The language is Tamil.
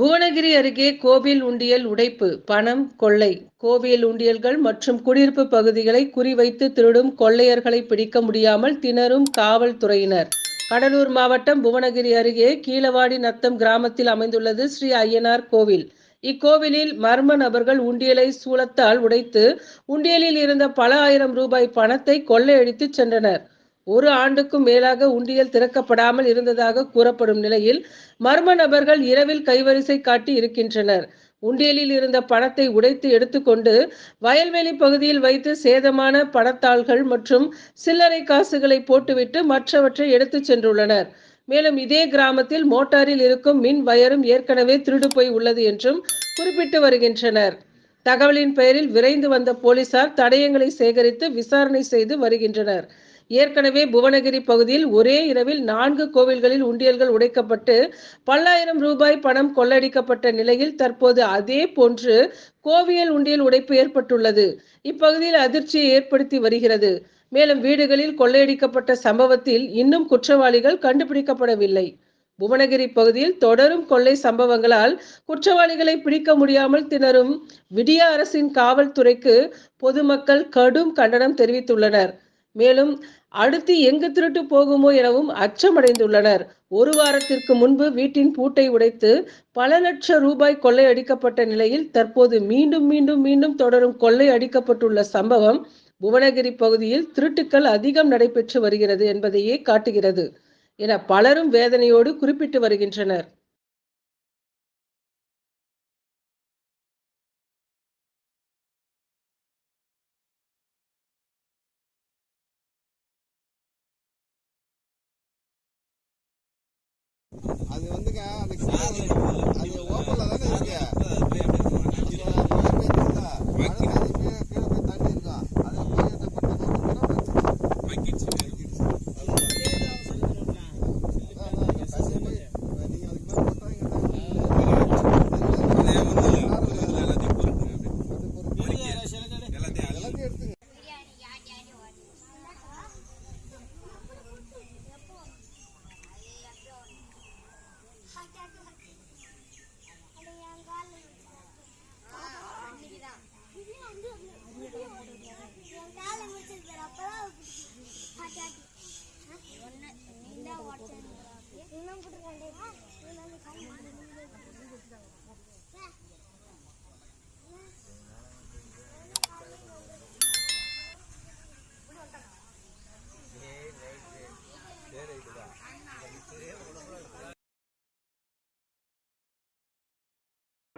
புவனகிரி அருகே கோவில் உண்டியல் உடைப்பு பணம் கொள்ளை. கோவில் உண்டியல்கள் மற்றும் குடியிருப்பு பகுதிகளை குறிவைத்து திருடும் கொள்ளையர்களை பிடிக்க முடியாமல் திணறும் காவல்துறையினர். கடலூர் மாவட்டம் புவனகிரி அருகே கீழவாடி நத்தம் கிராமத்தில் அமைந்துள்ளது ஸ்ரீ ஐயனார் கோவில். இக்கோவிலில் மர்ம நபர்கள் உண்டியலை சூலத்தால் உடைத்து உண்டியலில் இருந்த பல ஆயிரம் ரூபாய் பணத்தை கொள்ளையடித்து சென்றனர். ஒரு ஆண்டுக்கும் மேலாக உண்டியல் திறக்கப்படாமல் இருந்ததாக கூறப்படும் நிலையில் மர்ம நபர்கள் இரவில் கைவரிசை காட்டி இருக்கின்றனர். உண்டியலில் இருந்த பணத்தை உடைத்து எடுத்துக்கொண்டு வயல்வெளி பகுதியில் வைத்து சேதமான பணத்தாள்கள் மற்றும் சில்லறை காசுகளை போட்டுவிட்டு மற்றவற்றை எடுத்துச் சென்றுள்ளனர். மேலும் இதே கிராமத்தில் மோட்டாரில் இருக்கும் மின் வயரும் ஏற்கனவே திருடு போய் உள்ளது என்றும் குறிப்பிட்டு வருகின்றனர். தகவலின் பெயரில் விரைந்து வந்த போலீசார் தடயங்களை சேகரித்து விசாரணை செய்து வருகின்றனர். ஏற்கனவே புவனகிரி பகுதியில் ஒரே இரவில் நான்கு கோவில்களில் உண்டியல்கள் உடைக்கப்பட்டு பல்லாயிரம் ரூபாய் பணம் கொள்ளடிக்கப்பட்ட நிலையில் தற்போது அதே போன்று கோவியல் உண்டியல் உடைப்பு ஏற்பட்டுள்ளது. இப்பகுதியில் அதிர்ச்சியை ஏற்படுத்தி வருகிறது. மேலும் வீடுகளில் கொள்ளையடிக்கப்பட்ட சம்பவத்தில் இன்னும் குற்றவாளிகள் கண்டுபிடிக்கப்படவில்லை. புவனகிரி பகுதியில் தொடரும் கொள்ளை சம்பவங்களால் குற்றவாளிகளை பிடிக்க முடியாமல் திணறும் விடிய அரசின் காவல்துறைக்கு பொதுமக்கள் கடும் கண்டனம் தெரிவித்துள்ளனர். மேலும் அடுத்து எங்கு திருட்டு போகுமோ எனவும் அச்சமடைந்துள்ளனர். ஒரு வாரத்திற்கு முன்பு வீட்டின் பூட்டை உடைத்து பல லட்சம் ரூபாய் கொள்ளை அடிக்கப்பட்ட நிலையில் தற்போது மீண்டும் மீண்டும் மீண்டும் தொடரும் கொள்ளை அடிக்கப்பட்டுள்ள சம்பவம் புவனகிரி பகுதியில் திருட்டுக்கள் அதிகம் நடைபெற்று வருகிறது என்பதையே காட்டுகிறது என பலரும் வேதனையோடு குறிப்பிட்டு வருகின்றனர். அது வந்துங்க அந்த அது